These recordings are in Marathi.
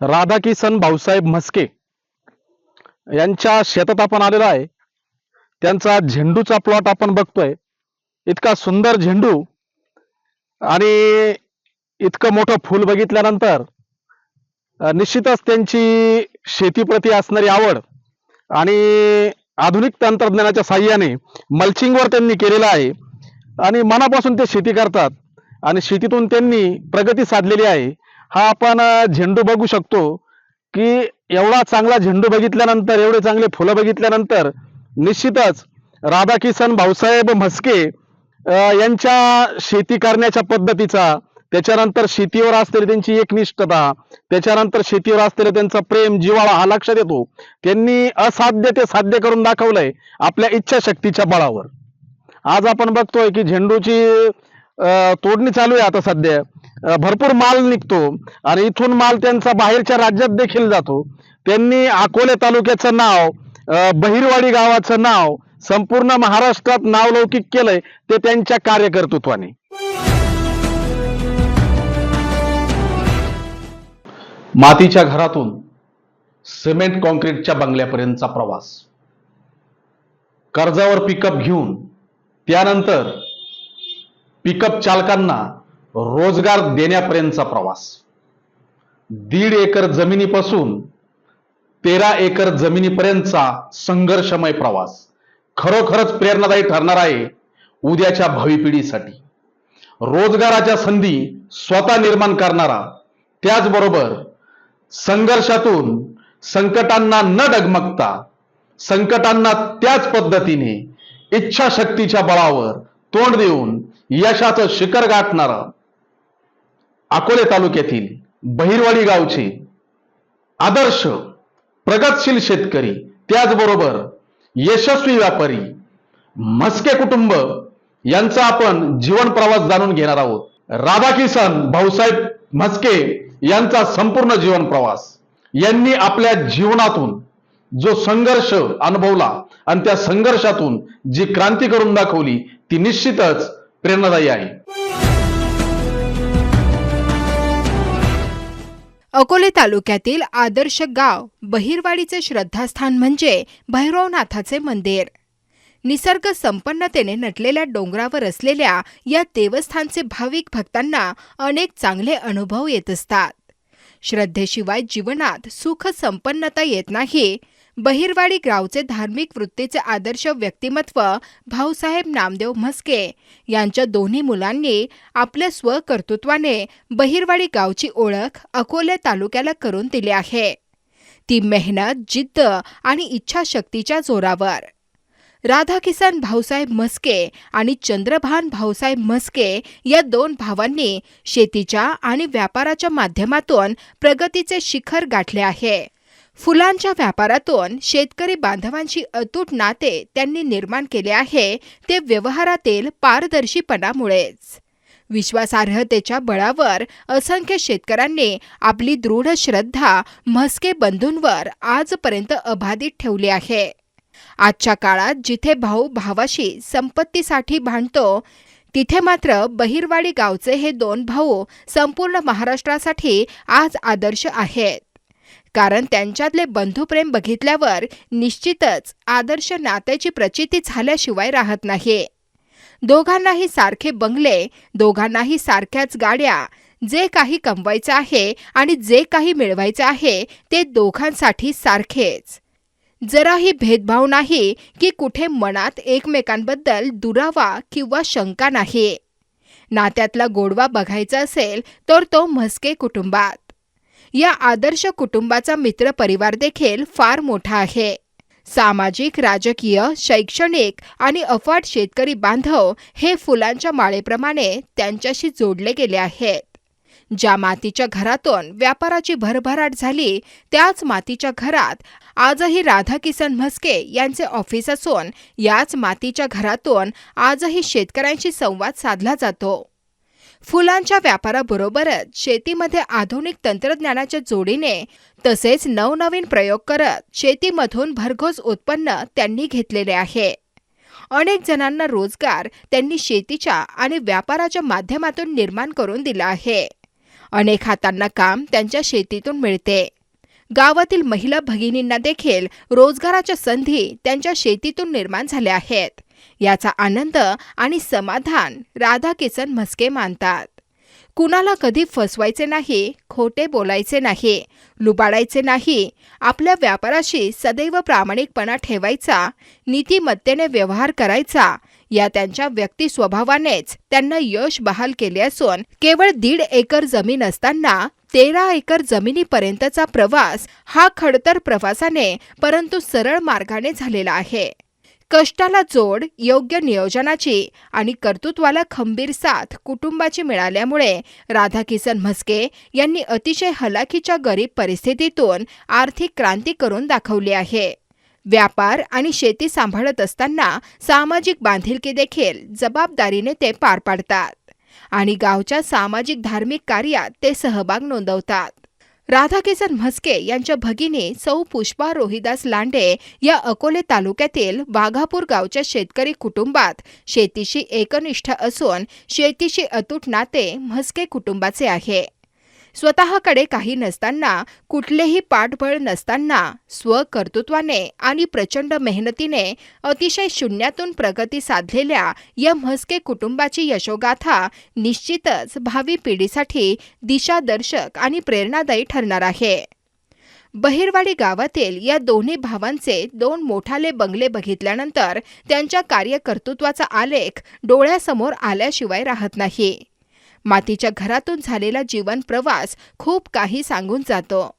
राधाकिसन भाऊसाहेब म्हस्के यांच्या शेतात आपण आलेलो आहे. त्यांचा झेंडूचा प्लॉट आपण बघतोय. इतका सुंदर झेंडू आणि इतकं मोठं फूल बघितल्यानंतर निश्चितच त्यांची शेतीप्रती असणारी आवड आणि आधुनिक तंत्रज्ञानाच्या साह्याने मल्चिंगवर त्यांनी केलेलं आहे. आणि मनापासून ते शेती करतात आणि शेतीतून त्यांनी प्रगती साधलेली आहे. हा आपण झेंडू बघू शकतो की एवढा चांगला झेंडू बघितल्यानंतर एवढे चांगले फुलं बघितल्यानंतर निश्चितच राधाकिसन भाऊसाहेब म्हस्के यांच्या शेती करण्याच्या पद्धतीचा त्याच्यानंतर शेतीवर असलेली त्यांची एकनिष्ठता त्याच्यानंतर शेतीवर असलेलं त्यांचा प्रेम जिव्हाळा हा लक्षात येतो. त्यांनी असाध्य ते साध्य करून दाखवलंय आपल्या इच्छाशक्तीच्या बळावर. आज आपण बघतोय की झेंडूची तोडणी चालू आहे आता सध्या. भरपूर माल निघतो आणि इथून माल त्यांचा बाहेरच्या राज्यात देखील जातो. त्यांनी अकोले तालुक्याचं नाव बहिरवाडी गावाचं नाव संपूर्ण महाराष्ट्रात नावलौकिक केलंय ते त्यांच्या कार्यकर्तृत्वाने. मातीच्या घरातून सिमेंट कॉन्क्रीटच्या बंगल्यापर्यंतचा प्रवास. कर्जावर पिकअप घेऊन त्यानंतर पिकअप चालकांना रोजगार देण्यापर्यंतचा प्रवास. दीड एकर जमिनीपासून तेरा एकर जमिनीपर्यंतचा संघर्षमय प्रवास. खरोखरच प्रेरणादायी ठरणार आहे उद्याच्या भावी पिढीसाठी. रोजगाराच्या संधी स्वतः निर्माण करणारा त्याचबरोबर संघर्षातून संकटांना न डगमगता संकटांना त्याच पद्धतीने इच्छाशक्तीच्या बळावर तोंड देऊन यशाचं शिखर गाठणारा अकोले तालुक्यातील बहिरवाडी गावचे आदर्श प्रगतशील शेतकरी त्याचबरोबर यशस्वी व्यापारी म्हस्के कुटुंब यांचा आपण जीवन प्रवास जाणून घेणार आहोत. राधा किसन भाऊसाहेब म्हस्के यांचा संपूर्ण जीवन प्रवास. यांनी आपल्या जीवनातून जो संघर्ष अनुभवला आणि त्या संघर्षातून जी क्रांती करून दाखवली ती निश्चितच प्रेरणादायी आहे. अकोले तालुक्यातील आदर्श गाव बहिरवाडीचे श्रद्धास्थान म्हणजे भैरवनाथाचे मंदिर. निसर्ग संपन्नतेने नटलेल्या डोंगरावर असलेल्या या देवस्थानचे भाविक भक्तांना अनेक चांगले अनुभव येत असतात. श्रद्धेशिवाय जीवनात सुख संपन्नता येत नाही बहिरवाडी गावचे धार्मिक वृत्तीचे आदर्श व्यक्तिमत्व भाऊसाहेब नामदेव म्हस्के यांच्या दोन्ही मुलांनी आपल्या स्वकर्तृत्वाने बहिरवाडी गावची ओळख अकोले तालुक्याला करून दिली आहे. ती मेहनत जिद्द आणि इच्छाशक्तीच्या जोरावर. राधाकिसन भाऊसाहेब म्हस्के आणि चंद्रभान भाऊसाहेब म्हस्के या दोन भावांनी शेतीच्या आणि व्यापाराच्या माध्यमातून प्रगतीचे शिखर गाठले आहे. फुलांच्या व्यापारातून शेतकरी बांधवांशी अतूट नाते त्यांनी निर्माण केले आहे ते व्यवहारातील पारदर्शीपणामुळेच. विश्वासार्हतेच्या बळावर असंख्य शेतकऱ्यांनी आपली दृढ श्रद्धा म्हस्के बंधूंवर आजपर्यंत अबाधित ठेवली आहे. आजच्या काळात जिथे भाऊ भावाशी संपत्तीसाठी भांडतो तिथे मात्र बहिरवाडी गावचे हे दोन भाऊ संपूर्ण महाराष्ट्रासाठी आज आदर्श आहेत. कारण त्यांच्यातले बंधुप्रेम बघितल्यावर निश्चितच आदर्श नात्याची प्रचिती झाल्याशिवाय राहत नाही. दोघांनाही सारखे बंगले दोघांनाही सारख्याच गाड्या जे काही कमवायचं आहे आणि जे काही मिळवायचं आहे ते दोघांसाठी सारखेच. जराही भेदभाव नाही की कुठे मनात एकमेकांबद्दल दुरावा किंवा शंका नाही. नात्यातला गोडवा बघायचा असेल तर तो म्हस्के कुटुंबात. या आदर्श कुटुंबाचा मित्र परिवार देखील फार मोठा आहे. सामाजिक राजकीय शैक्षणिक आणि अफाट शेतकरी बांधव हे फुलांच्या माळेप्रमाणे त्यांच्याशी जोडले गेले आहेत. ज्या मातीच्या घरातून व्यापाराची भरभराट झाली त्याच मातीच्या घरात आजही राधा किसन म्हस्के यांचे ऑफिस असून याच मातीच्या घरातून आजही शेतकऱ्यांशी संवाद साधला जातो. फुलांच्या व्यापाराबरोबरच शेतीमध्ये आधुनिक तंत्रज्ञानाच्या जोडीने तसेच नवनवीन प्रयोग करत शेतीमधून भरघोस उत्पन्न त्यांनी घेतलेले आहे. अनेक जणांना रोजगार त्यांनी शेतीच्या आणि व्यापाराच्या माध्यमातून निर्माण करून दिला आहे. अनेक हातांना काम त्यांच्या शेतीतून मिळते. गावातील महिला भगिनींना देखील रोजगाराच्या संधी त्यांच्या शेतीतून निर्माण झाल्या आहेत. याचा आनंद आणि समाधान राधा किसन म्हस्के मानतात. कुणाला कधी फसवायचे नाही खोटे बोलायचे नाही लुबाडायचे नाही आपल्या व्यापाराशी सदैव प्रामाणिकपणा ठेवायचा नीतिमत्तेने व्यवहार करायचा या त्यांच्या व्यक्ती स्वभावानेच त्यांना यश बहाल केले असून केवळ दीड एकर जमीन असताना तेरा एकर जमिनीपर्यंतचा प्रवास हा खडतर प्रवासाने परंतु सरळ मार्गाने झालेला आहे. कष्टाला जोड योग्य नियोजनाची आणि कर्तृत्वाला खंबीर साथ कुटुंबाची मिळाल्यामुळे राधाकिसन म्हस्के यांनी अतिशय हलाखीच्या गरीब परिस्थितीतून आर्थिक क्रांती करून दाखवली आहे. व्यापार आणि शेती सांभाळत असताना सामाजिक बांधिलकी देखील जबाबदारीने ते पार पाडतात आणि गावच्या सामाजिक धार्मिक कार्यात ते सहभाग नोंदवतात. राधाकिसन म्हस्के यांच्या भगिनी सौ पुष्पा रोहिदास लांडे या अकोले तालुक्यातील वाघापूर गावच्या शेतकरी कुटुंबात शेतीशी एकनिष्ठ असून शेतीशी अतूट नाते म्हस्के कुटुंबाचे आहे. स्वतःकडे काही नसताना कुठलेही पाठबळ नसताना स्वकर्तृत्वाने आणि प्रचंड मेहनतीने अतिशय शून्यातून प्रगती साधलेल्या या म्हस्के कुटुंबाची यशोगाथा निश्चितच भावी पिढीसाठी दिशादर्शक आणि प्रेरणादायी ठरणार आहे. बहिरवाडी गावातील या दोन्ही भावांचे दोन मोठाले बंगले बघितल्यानंतर त्यांच्या कार्यकर्तृत्वाचा आलेख डोळ्यासमोर आल्याशिवाय राहत नाही. मातीच्या घरातून झालेला जीवन प्रवास खूप काही सांगून जातो.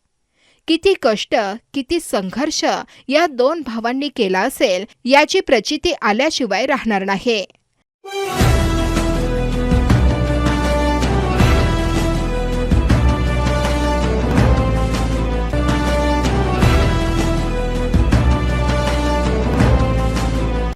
किती कष्ट किती संघर्ष या दोन भावांनी केला असेल याची प्रचिती आल्याशिवाय राहणार नाही.